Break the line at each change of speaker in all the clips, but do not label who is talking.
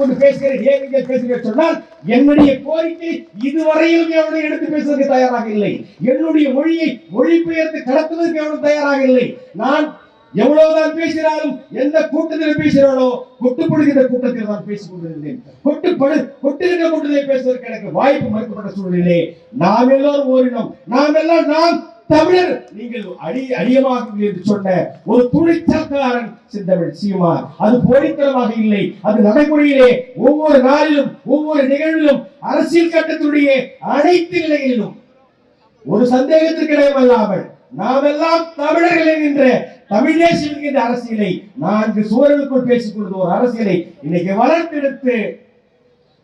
கொண்டு பேசுகிறேன். ஏன் சொன்னால் என்னுடைய கோரிக்கை இதுவரையிலும் எவனும் எடுத்து பேசுவதற்கு தயாராக இல்லை. என்னுடைய மொழியை மொழிபெயர்த்து கடத்துவதற்கு எவனும் தயாராக இல்லை. நான் எவ்வளவுதான் பேசினாலும் எந்த கூட்டத்தில் பேசினாலோ கொட்டுப்படுகிற கூட்டத்தில் நான் பேசிக் கொண்டிருந்தேன் கொட்டுப்படு கொட்டுகின்ற கூட்டத்தில் பேசுவதற்கு எனக்கு வாய்ப்பு மறுக்கப்பட்ட சூழ்நிலை நாம் எல்லோரும் ஓரினம். நாம் எல்லாம் நாம் தமிழர் நீங்கள் அடி அடியமாக என்று சொன்ன ஒரு துணிச்சல்காரன் சிந்தமிழ் சீமார் அது போலித்தனமாக இல்லை. அது நடைமுறையிலே ஒவ்வொரு நாளிலும் ஒவ்வொரு நிகழ்விலும் அரசியல் கட்டத்துடைய அனைத்து நிலைகளிலும். ஒரு சந்தேகத்திற்கு இடமில்லாமல் நாமெல்லாம் தமிழர்கள் என்கின்ற தமிழ் தேசியம் என்கின்ற அரசியலை நான்கு சுவர்களுக்குள் பேசிக் கொள்வது ஒரு அரசியலை இன்னைக்கு வளர்த்தெடுத்து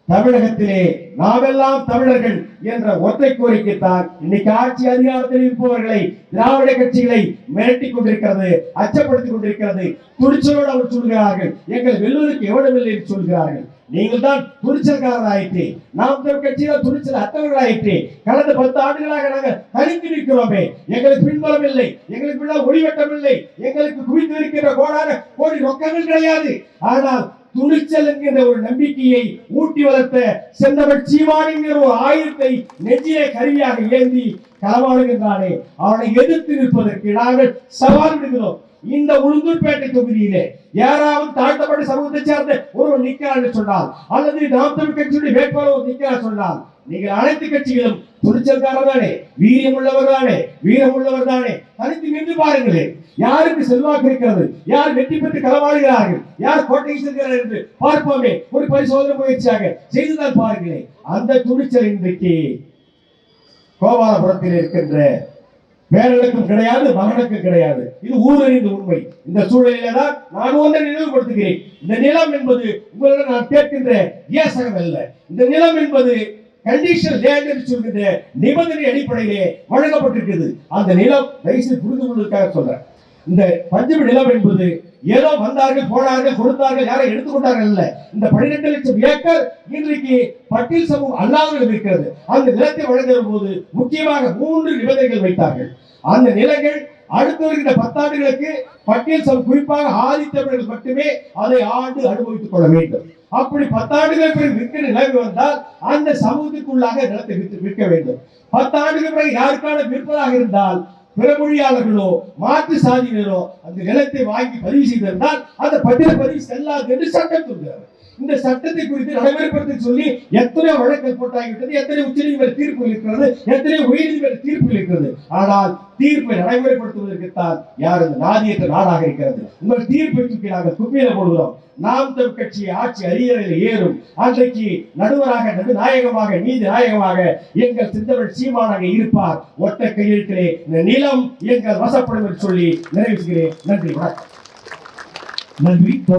தமிழகத்திலே நாமெல்லாம் தமிழர்கள் என்ற ஒற்றை கோரிக்கைத்தான் இன்னைக்கு ஆட்சி அதிகாரத்தில் இருப்பவர்களை திராவிட கட்சிகளை மிரட்டி கொண்டிருக்கிறது அச்சப்படுத்திக் கொண்டிருக்கிறது. துணிச்சலோடு அவர் சொல்கிறார்கள் எங்கள் வெள்ளூருக்கு எவ்வளவில்லை என்று சொல்கிறார்கள். நீங்கள் தான் துணிச்சல்காரராயிற்று. நாம் தமிழ் கட்சியில் துணிச்சல் அற்றவர்களாயிற்று. கடந்த பத்து ஆண்டுகளாக நாங்கள் தனித்து நிற்கிறோமே. எங்களுக்கு பின்பலம் இல்லை எங்களுக்கு பின்னால் ஒளிவட்டம் இல்லை எங்களுக்கு குவித்து இருக்கிற கோடான கோடி ரொக்கங்கள் கிடையாது. ஆனால் துணிச்சல் என்கிற ஒரு நம்பிக்கையை ஊட்டி வளர்த்த செந்தமிழ் சீமான் என்கிற ஒரு ஆயுதத்தை நெஞ்சிலே கருவியாக ஏந்தி களமாடுகின்றானே அவனை எதிர்த்து நிற்பதற்கு நாங்கள் சவால் விடுகிறோம். இந்த உளுந்தூர்பேட்டை தொகுதியிலே யாராவது தாழ்த்தப்பட்ட சமூகத்தை சேர்ந்த ஒருவர் நிற்கிறார் என்று சொன்னால் அல்லது நாம் தமிழ் கட்சியுடைய வேட்பாளர் நிற்கிறார் சொன்னால் நீங்கள் அனைத்து கட்சிகளும் துணிச்சல்காரர் தானே வீரியம் உள்ளவர் தானே வீரம் உள்ளவர் தானே தனித்து நின்று பாருங்களே யாருக்கு செல்வாக்கு இருக்கிறது? யார் வெற்றி பெற்று களமாடுகிறார்கள் யார் கோட்டை செல்கிறார்கள் என்று பார்ப்போமே. ஒரு பரிசோதனை முயற்சியாக செய்துதான் பாருங்களேன். அந்த துணிச்சல் இன்றைக்கு கோபாலபுரத்தில் இருக்கின்ற பேரனுக்கும் கிடையாது மகனுக்கு கிடையாது. இது ஊரறிந்த உண்மை. இந்த சூழலிலே தான் நான் ஒன்றை நினைவுபடுத்துகிறேன். இந்த நிலம் என்பது உங்களிடம் நான் கேட்கின்ற ஏசகம் அல்ல. இந்த நிலம் என்பது கண்டிஷன் லேண்ட் என்று சொல்கின்ற நிபந்தனை அடிப்படையிலே வழங்கப்பட்டிருக்கிறது. அந்த நிலம் தயவுசெய்து புரிந்து கொள்வதற்காக சொல்றேன். இந்த பஞ்சமி நிலம் என்பது ஏதோ வந்தார்கள் போனார்கள் கொடுத்தார்கள் யாரை எடுத்துக்கொண்டார்கள் இல்ல இந்த பன்னிரெண்டு லட்சம் ஏக்கர் இன்றைக்கு பட்டியல் சமூகம் அல்லாதவர்கள் இருக்கிறது. அந்த நிலத்தை வழங்குகிற போது முக்கியமாக மூன்று நிபந்தனைகள் வைத்தார்கள். அந்த நிலங்கள் அடுத்து வருகின்ற பத்தாண்டுகளுக்கு பட்டியல் சபை குறிப்பாக ஆதித்தமிழர்கள் மட்டுமே அதை ஆண்டு அனுபவித்துக் கொள்ள வேண்டும். அப்படி பத்தாண்டுகள் பிறகு விற்கிற நிலைமை வந்தால் அந்த சமூகத்திற்குள்ளாக நிலத்தை விற்று விற்க வேண்டும். பத்தாண்டுகள் பிறகு யாருக்கான விற்பதாக இருந்தால் பிற மொழியாளர்களோ மாற்று சாதியினரோ அந்த நிலத்தை வாங்கி பதிவு செய்திருந்தால் அந்த பட்டியல் பதிவு செல்லாது என்று சட்டம் சொல்கிறார் இந்த சட்டத்தை குறித்து நடைமுறைப்படுத்த சொல்லி எத்தனை வழக்குகள் போட்டாகிவிட்டது எத்தனை உச்சநீதிமன்ற தீர்ப்பு இருக்கிறது எத்தனை உயர்நீதிமன்ற தீர்ப்பு இருக்கிறது. ஆனால் தீர்ப்பை நடைமுறைப்படுத்துவதற்குத்தான் யார் இந்த நாதியற்ற நாடாக இருக்கிறது? உங்கள் தீர்ப்பை தூக்கி நாங்கள் குப்பையில போடுகிறோம். நாம் தம் கட்சி ஆட்சி அறியறையில் ஏறும். அன்றைக்கு நடுவராக நடுநாயகமாக நீதி நாயகமாக எங்கள் சிந்தவள் சீமானாக இருப்பார். ஒற்றை கையெழுத்திலே இந்த நிலம் எங்கள் வசப்படும் என்று சொல்லி நிறைவேற்றுகிறேன் நன்றி வணக்கம்.
நன்றி.